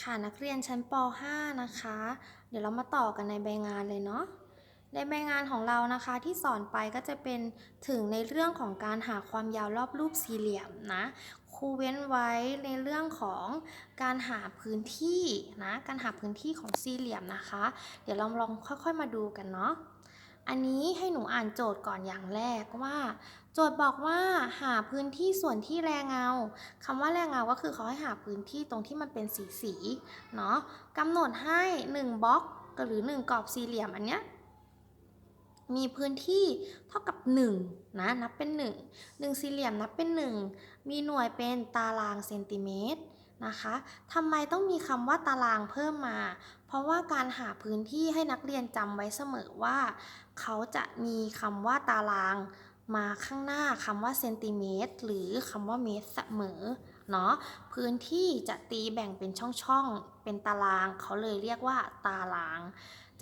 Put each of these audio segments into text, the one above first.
ค่ะนักเรียนชั้นป .5 นะคะ เดี๋ยวเรามาต่อกันในใบงานเลยเนาะ ในใบงานของเรานะคะที่สอนไปก็จะเป็นถึงในเรื่องของการหาความยาวรอบรูปสี่เหลี่ยมนะครูเว้นไว้ในเรื่องของการหาพื้นที่นะ การหาพื้นที่ของสี่เหลี่ยมนะคะ เดี๋ยวเราลองค่อยๆมาดูกันเนาะ อันนี้ให้หนูอ่านโจทย์ก่อนอย่างแรกว่า โจทย์บอกว่าหาพื้นที่ส่วนที่แรงเงาคำว่าแรงเงาก็คือเขาให้หาพื้นที่ตรงที่มันเป็นสีสีเนาะกำหนดให้ 1บล็อกหรือ 1กรอบสี่เหลี่ยมอันเนี้ยมีพื้นที่เท่ากับ 1 นะ นับเป็น 1 1 สี่เหลี่ยมนับเป็น 1 มีหน่วยเป็นตารางเซนติเมตร นะคะทำไมต้องมีคำว่าตารางเพิ่มมา เพราะว่าการหาพื้นที่ให้นักเรียนจำไว้เสมอว่า เขาจะมีคำว่าตารางมาข้างหน้าคำว่าเซนติเมตรหรือคำว่าเมตรเสมอเนาะพื้นที่จะตีแบ่งเป็นช่องๆ เป็นตาราง เขาเลยเรียกว่าตาราง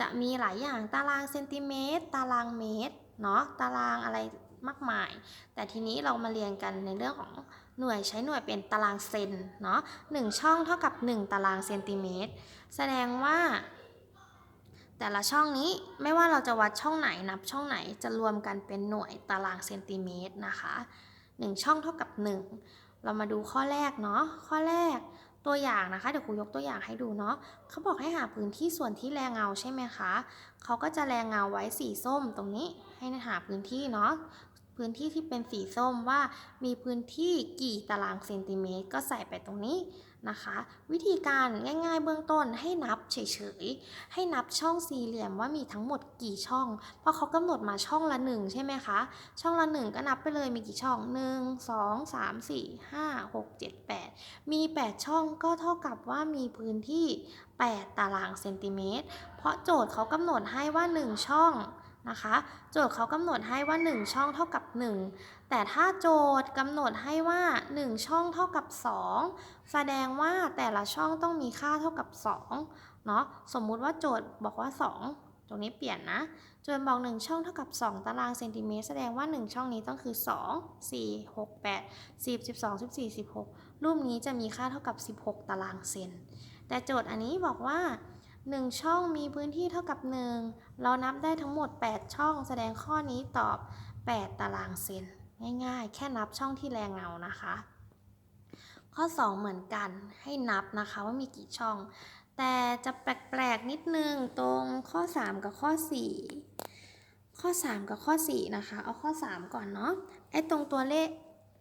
จะมีหลายอย่างตารางเซนติเมตร ตารางเมตรเนาะตารางอะไรมากมาย แต่ทีนี้เรามาเรียนกันในเรื่องของ หน่วยใช้หน่วยเป็นตารางเซนเนาะหนึ่งช่องเท่ากับ 1 ตารางเซนติเมตร แสดงว่า แต่ละช่องนี้ไม่ว่าเราจะวัดช่องไหนนับช่องไหนจะรวมกันเป็นหน่วยตารางเซนติเมตรนะคะ 1 ช่องเท่ากับ 1 เรามาดูข้อแรกเนาะข้อแรกตัวอย่างนะคะเดี๋ยวครูยกตัวอย่างให้ดูเนาะเขาบอกให้หาพื้นที่ส่วนที่แรงเงาใช่ไหมคะเขาก็จะแรงเงาไว้สีส้มตรงนี้ให้หาพื้นที่เนาะ พื้นที่ที่เป็นสีส้มว่า มีพื้นที่กี่ตารางเซนติเมตร ก็ใส่ไปตรงนี้นะคะ วิธีการง่ายๆเบื้องต้นให้นับเฉยๆ ให้นับช่องสี่เหลี่ยมว่ามีทั้งหมดกี่ช่อง เพราะเขากำหนดมาช่องละหนึ่งใช่ไหมคะ ช่องละหนึ่งก็นับไปเลยมีกี่ช่อง1 2 3 4 5 6 7 8มี8ช่องก็เท่ากับว่ามีพื้นที่8ตารางเซนติเมตร เพราะโจทย์เขากำหนดให้ว่า1ช่อง นะคะ โจทย์เขากำหนดให้ว่า 1 ช่องเท่ากับ 1 แต่ถ้าโจทย์กำหนดให้ว่า 1 ช่องเท่ากับ 2 แสดงว่าแต่ละช่องต้องมีค่าเท่ากับ2เนาะสมมุติว่าโจทย์บอกว่า 2 ตรงนี้เปลี่ยนนะ โจทย์บอก 1 ช่องเท่ากับ 2 ตารางเซนติเมตรแสดงว่า 1 ช่องนี้ต้องคือ 2 4 6 8 10 12 14 16 รูปนี้จะมีค่าเท่ากับ 16 ตารางเซนแต่โจทย์อันนี้บอกว่า 1 ช่องมีพื้นที่เท่ากับ 1 เรานับได้ทั้งหมด 8 ช่องแสดงข้อนี้ตอบ 8 ตารางเซนง่ายๆ แค่นับช่องที่แรงเงานะคะ ข้อ 2 เหมือนกันให้นับนะคะว่ามีกี่ช่อง แต่จะแปลกๆนิดนึงตรงข้อ 3 กับข้อ 4 ข้อ 3 กับข้อ 4 นะคะ เอาข้อ 3 ก่อนเนาะไอ้ตรงตัวเลข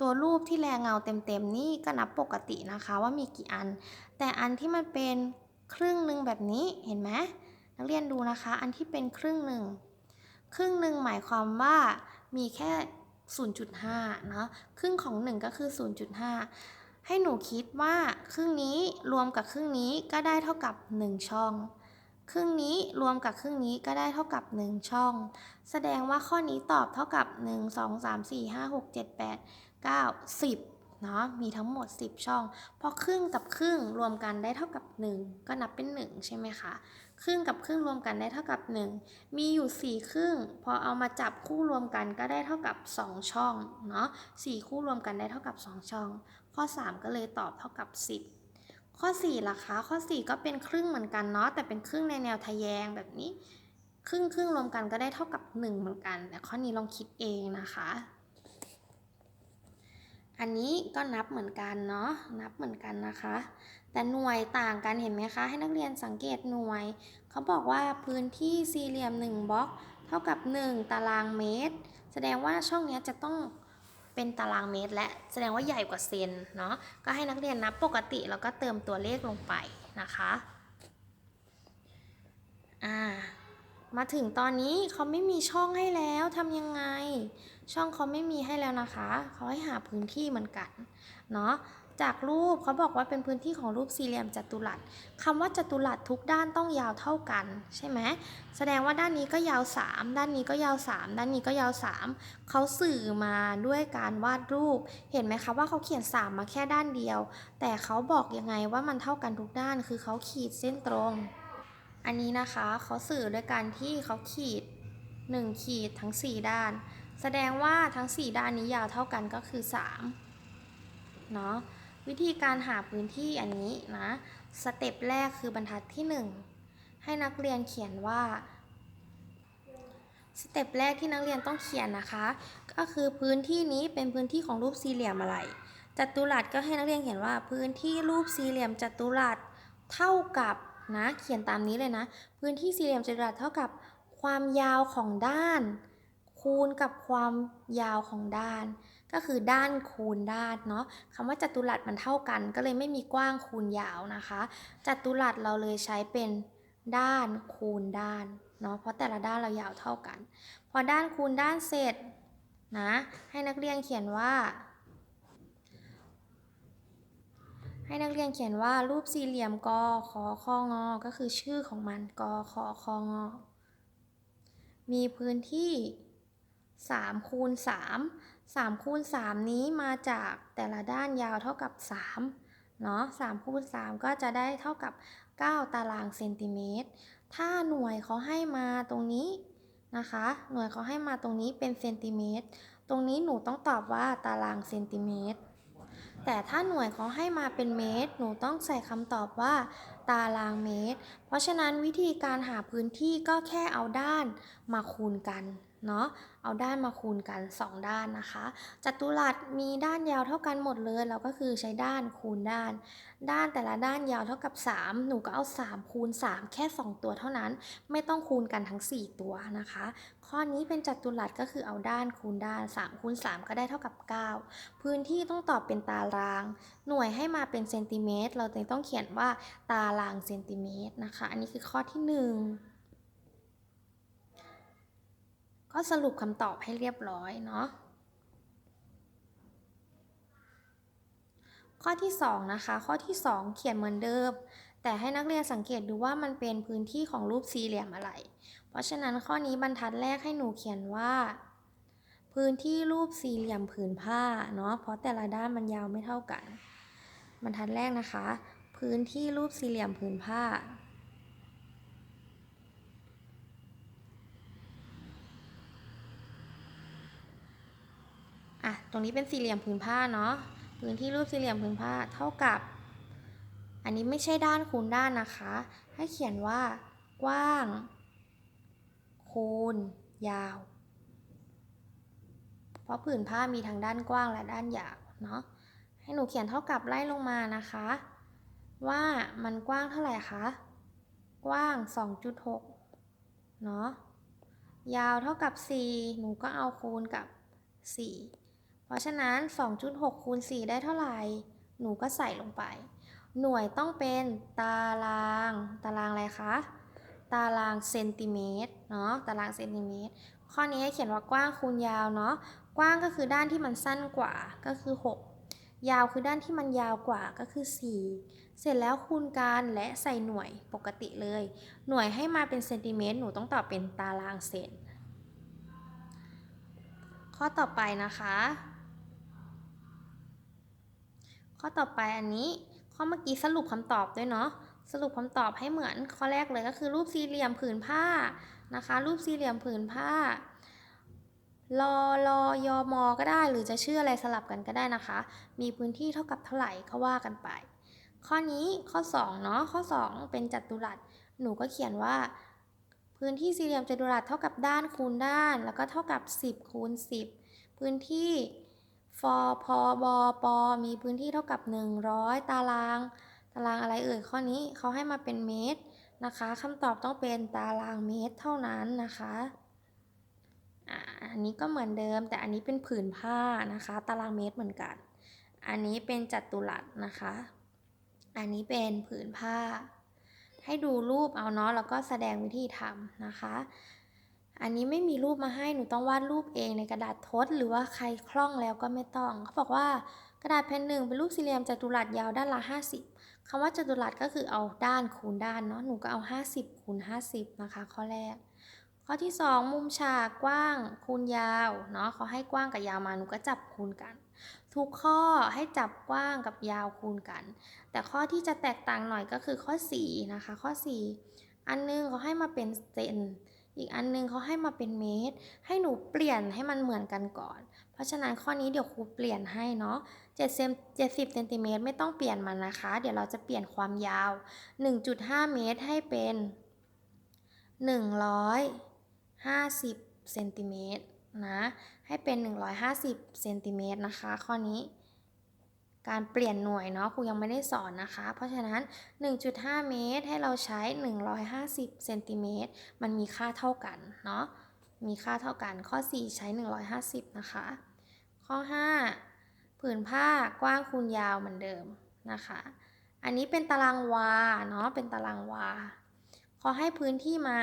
ตัวรูปที่แรงเงาเต็มๆนี่ก็นับปกตินะคะว่ามีกี่อัน แต่อันที่มันเป็นครึ่งหนึ่งแบบนี้เห็นไหม นักเรียนดูนะคะ อันที่เป็นครึ่งหนึ่ง ครึ่งหนึ่งหมายความว่ามีแค่ 0.5 เนาะครึ่งของ 1 ก็คือ 0.5 ให้หนูคิดว่าครึ่งนี้รวมกับครึ่งนี้ก็ได้เท่ากับ 1 ช่อง ครึ่งนี้รวมกับครึ่งนี้ก็ได้เท่ากับ 1 ช่อง แสดงว่าข้อนี้ตอบเท่ากับ 1 2 3 4 5 6 7 8 9 10 เนาะมีทั้งหมด 10 ช่อง พอครึ่งกับครึ่งรวมกันได้เท่ากับ 1 ก็นับเป็น 1 ใช่ไหมคะครึ่งกับครึ่งรวมกันได้เท่ากับ 1 มีอยู่ 4 ครึ่ง พอเอามาจับคู่รวมกันก็ได้เท่ากับ 2 ช่องเนาะ4คู่รวมกันได้เท่ากับ 2 ช่อง ข้อ 3 ก็เลยตอบเท่ากับ 10 ข้อ4ล่ะคะข้อ 4 ก็เป็นครึ่งเหมือนกันเนาะแต่เป็นครึ่งในแนวทะแยงแบบนี้ ครึ่งครึ่งรวมกันก็ได้เท่ากับ 1 เหมือนกันแต่ข้อนี้ลองคิดเองนะคะ อันนี้ก็นับเหมือนกันเนาะนับเหมือนกันนะคะ แต่หน่วยต่างกันเห็นไหมคะ ให้นักเรียนสังเกตหน่วย เขาบอกว่าพื้นที่สี่เหลี่ยม1บล็อก เท่ากับ 1 ตารางเมตร แสดงว่าช่องนี้จะต้องเป็นตารางเมตรและแสดงว่าใหญ่กว่าเซนเนาะก็ให้นักเรียนนับปกติแล้วก็เติมตัวเลขลงไปนะคะอ่า มาถึงตอนนี้เขาไม่มีช่องให้แล้วทำยังไง ช่องเขาไม่มีให้แล้วนะคะ เขาให้หาพื้นที่เหมือนกันเนาะจากรูปเขาบอกว่าเป็นพื้นที่ของรูปสี่เหลี่ยมจัตุรัสคำว่าจัตุรัสทุกด้านต้องยาวเท่ากัน ใช่ไหมแสดงว่าด้านนี้ก็ยาว 3 ด้านนี้ก็ยาว 3 ด้านนี้ก็ยาว 3 เขาสื่อมาด้วยการวาดรูป เห็นไหมคะว่าเขาเขียน 3 มาแค่ด้านเดียว แต่เขาบอกยังไงว่ามันเท่ากันทุกด้านคือเขาขีดเส้นตรง อันนี้นะคะเขาสื่อด้วยการที่เขาขีด 1 ขีดทั้ง 4 ด้าน แสดงว่าทั้ง 4 ด้านนี้ยาวเท่ากันก็คือ3เนาะวิธีการหาพื้นที่อันนี้นะสเต็ปแรกคือบรรทัดที่ 1 ให้นักเรียนเขียนว่าสเต็ปแรกที่นักเรียนต้องเขียนนะคะ ก็คือพื้นที่นี้เป็นพื้นที่ของรูปสี่เหลี่ยมอะไรจัตุรัสก็ให้นักเรียนเขียนว่าพื้นที่รูปสี่เหลี่ยมจัตุรัสเท่ากับ นะเขียนตามนี้เลยนะ พื้นที่สี่เหลี่ยมจัตุรัสเท่ากับความยาวของด้าน คูณกับความยาวของด้าน ก็คือด้านคูณด้านเนาะคำว่าจัตุรัสมันเท่ากัน ก็เลยไม่มีกว้างคูณยาวนะคะ จัตุรัสเราเลยใช้เป็นด้านคูณด้านเนาะเพราะแต่ละด้านเรายาวเท่ากัน พอด้านคูณด้านเสร็จนะให้นักเรียนเขียนว่า ให้นักเรียนเขียนว่ารูปสี่เหลี่ยมกอขอคองอ ก็คือชื่อของมันกอขอคองอ มีพื้นที่3คูณ3 3คูณ3นี้มาจากแต่ละด้านยาวเท่ากับ3เนาะ3คูณ3ก็จะได้เท่ากับ 9 ตารางเซนติเมตร ถ้าหน่วยเขาให้มาตรงนี้นะคะ หน่วยเขาให้มาตรงนี้เป็นเซนติเมตร ตรงนี้หนูต้องตอบว่าตารางเซนติเมตร แต่ถ้าหน่วยเขาให้มาเป็นเมตร หนูต้องใส่คำตอบว่า ตารางเมตร เพราะฉะนั้นวิธีการหาพื้นที่ก็แค่เอาด้านมาคูณกัน เนาะเอาด้านมาคูณกัน 2 ด้านนะคะจัตุรัสมีด้านยาวเท่ากันหมดเลย เราก็คือใช้ด้านคูณด้าน ด้านแต่ละด้านยาวเท่ากับ 3 หนูก็เอา 3 คูณ 3 แค่ 2 ตัวเท่านั้น ไม่ต้องคูณกันทั้ง 4 ตัวนะคะ ข้อนี้เป็นจัตุรัสก็คือเอาด้านคูณด้าน 3 คูณ 3 ก็ได้เท่ากับ 9 พื้นที่ต้องตอบเป็นตาราง หน่วยให้มาเป็นเซนติเมตรเราจึงต้องเขียนว่าตารางเซนติเมตรนะคะ อันนี้คือข้อที่ 1 ก็สรุปคำตอบให้เรียบร้อยเนาะข้อที่ 2 นะคะ ข้อที่ 2 เขียนเหมือนเดิม แต่ให้นักเรียนสังเกตดูว่ามันเป็นพื้นที่ของรูปสี่เหลี่ยมอะไร เพราะฉะนั้นข้อนี้บรรทัดแรกให้หนูเขียนว่า พื้นที่รูปสี่เหลี่ยมผืนผ้าเนาะเพราะแต่ละด้านมันยาวไม่เท่ากัน บรรทัดแรกนะคะ พื้นที่รูปสี่เหลี่ยมผืนผ้า อะ ตรงนี้เป็นสี่เหลี่ยมผืนผ้าเนาะ พื้นที่รูปสี่เหลี่ยมผืนผ้าเท่ากับ อันนี้ไม่ใช่ด้านคูณด้านนะคะ ให้เขียนว่ากว้าง คูณ ยาว เพราะผืนผ้ามีทั้งด้านกว้างและด้านยาวเนาะ ให้หนูเขียนเท่ากับไล่ลงมานะคะ ว่ามันกว้างเท่าไหร่คะ กว้าง 2.6 เนาะ ยาวเท่ากับ 4 หนูก็เอาคูณกับ4เพ ราะฉะนั้น 2.6 คูณ 4 ได้เท่าไหร่ หนูก็ใส่ลงไป หน่วยต้องเป็นตาราง ตารางอะไรคะ ตารางเซนติเมตร เนาะ ตารางเซนติเมตร ข้อนี้ให้เขียนว่ากว้างคูณยาวเนาะ กว้างก็คือด้านที่มันสั้นกว่า ก็คือ 6 ยาวคือด้านที่มันยาวกว่า ก็คือ 4 เสร็จแล้วคูณกันและใส่หน่วยปกติเลย หน่วยให้มาเป็นเซนติเมตร หนูต้องตอบเป็นตารางเซน ข้อต่อไปนะคะ ข้อต่อไปอันนี้ ข้อเมื่อกี้สรุปคำตอบด้วยเนาะ สรุปคำตอบให้เหมือนข้อแรกเลยก็คือรูปสี่เหลี่ยมผืนผ้านะคะ รูปสี่เหลี่ยมผืนผ้ารอรอยอมอก็ได้ หรือจะชื่ออะไรสลับกันก็ได้นะคะ มีพื้นที่เท่ากับเท่าไหร่ก็ว่ากันไป ข้อนี้ข้อ2เนาะข้อ 2 เป็นจัตุรัส หนูก็เขียนว่า พื้นที่สี่เหลี่ยมจัตุรัสเท่ากับด้านคูณด้าน แล้วก็เท่ากับ 10คูณ10 พื้นที่ ฟอพอบอปอมีพื้นที่เท่ากับ 100 ตาราง ตารางอะไรเอ่ยข้อนี้เขาให้มาเป็นเมตรนะคะคำตอบต้องเป็นตารางเมตรเท่านั้นนะคะอันนี้ก็เหมือนเดิม แต่อันนี้เป็นผืนผ้านะคะ ตารางเมตรเหมือนกัน อันนี้เป็นจัตุรัสนะคะ อันนี้เป็นผืนผ้า ให้ดูรูปเอาเนาะแล้วก็แสดงวิธีทำนะคะ อันนี้ไม่มีรูปมาให้หนูต้องวาดรูปเองในกระดาษทด หรือว่าใครคล่องแล้วก็ไม่ต้อง เขาบอกว่ากระดาษแผ่นหนึ่งเป็นรูปสี่เหลี่ยมจัตุรัสยาวด้านละ 50คำว่าจัตุรัสก็คือเอาด้านคูณด้านเนาะหนูก็เอา 50คูณ50 นะคะ ข้อแรก ข้อที่ 2 มุมฉากกว้างคูณยาวเนาะเขาให้กว้างกับยาวมาหนูก็จับคูณกัน ทุกข้อให้จับกว้างกับยาวคูณกัน แต่ข้อที่จะแตกต่างหน่อยก็คือข้อ4นะคะข้อ 4 อันนึงเขาให้มาเป็นเซน อีกอันนึงเขาให้มาเป็นเมตร ให้หนูเปลี่ยนให้มันเหมือนกันก่อน เพราะฉะนั้นข้อนี้เดี๋ยวครูเปลี่ยนให้เนาะ7เซน70เซนติเมตรไม่ต้องเปลี่ยนมันนะคะ เดี๋ยวเราจะเปลี่ยนความยาว 1.5 เมตรให้เป็น 150เซนติเมตรนะ ให้เป็น 150เซนติเมตรนะคะ ข้อนี้ การเปลี่ยนหน่วยเนาะครูยังไม่ได้สอนนะคะ เพราะฉะนั้น 1.5 เมตรให้เราใช้ 150เซนติเมตรมันมีค่าเท่ากันเนาะมีค่าเท่ากันข้อ 4 ใช้ 150 นะคะ ข้อ 5 ผืนผ้ากว้างคูณยาวเหมือนเดิมนะคะ อันนี้เป็นตารางวาเนาะเป็นตารางวาเขาให้พื้นที่มา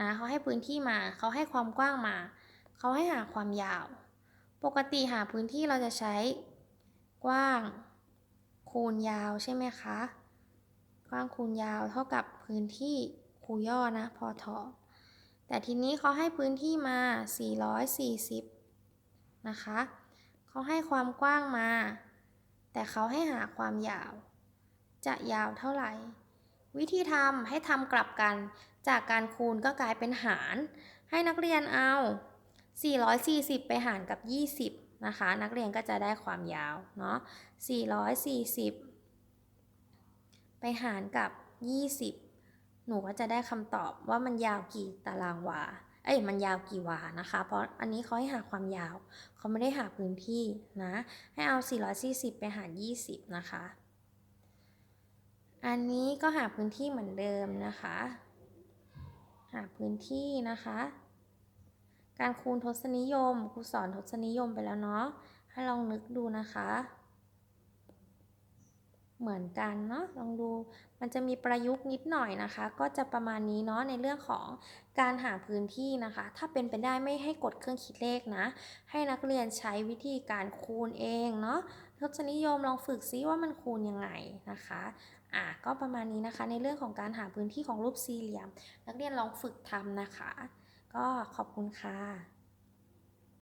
นะเขาให้พื้นที่มาเขาให้ความกว้างมา เขาให้หาความยาว ปกติหาพื้นที่เราจะใช้ กว้าง คูณยาวใช่ไหมคะ กว้างคูณยาวเท่ากับพื้นที่คูย่อนะพอทอแต่ทีนี้เขาให้พื้นที่มา 440 นะคะ เขาให้ความกว้างมา แต่เขาให้หาความยาว จะยาวเท่าไหร่ วิธีทำให้ทำกลับกัน จากการคูณก็กลายเป็นหาร ให้นักเรียนเอา 440 ไปหารกับ 20 นะคะ นักเรียนก็จะได้ความยาวเนาะ440 ไปหารกับ 20 หนูก็จะได้คำตอบว่ามันยาวกี่ตารางวา เอ้ย มันยาวกี่วานะคะ เพราะอันนี้เขาให้หาความยาว เขาไม่ได้หาพื้นที่นะ ให้เอา 440 ไปหาร 20 นะคะ อันนี้ก็หาพื้นที่เหมือนเดิมนะคะ หาพื้นที่นะคะ การคูณทศนิยมครูสอนทศนิยมไปแล้วเนาะ ให้ลองนึกดูนะคะ เหมือนกันเนาะ ลองดู มันจะมีประยุกต์นิดหน่อยนะคะ ก็จะประมาณนี้เนาะในเรื่องของการหาพื้นที่นะคะ ถ้าเป็นไปได้ไม่ให้กดเครื่องคิดเลขนะ ให้นักเรียนใช้วิธีการคูณเองเนาะ ทศนิยมลองฝึกซิว่ามันคูณยังไงนะคะอะก็ประมาณนี้นะคะในเรื่องของการหาพื้นที่ของรูปสี่เหลี่ยม นักเรียนลองฝึกทำนะคะ ก็ขอบคุณค่ะ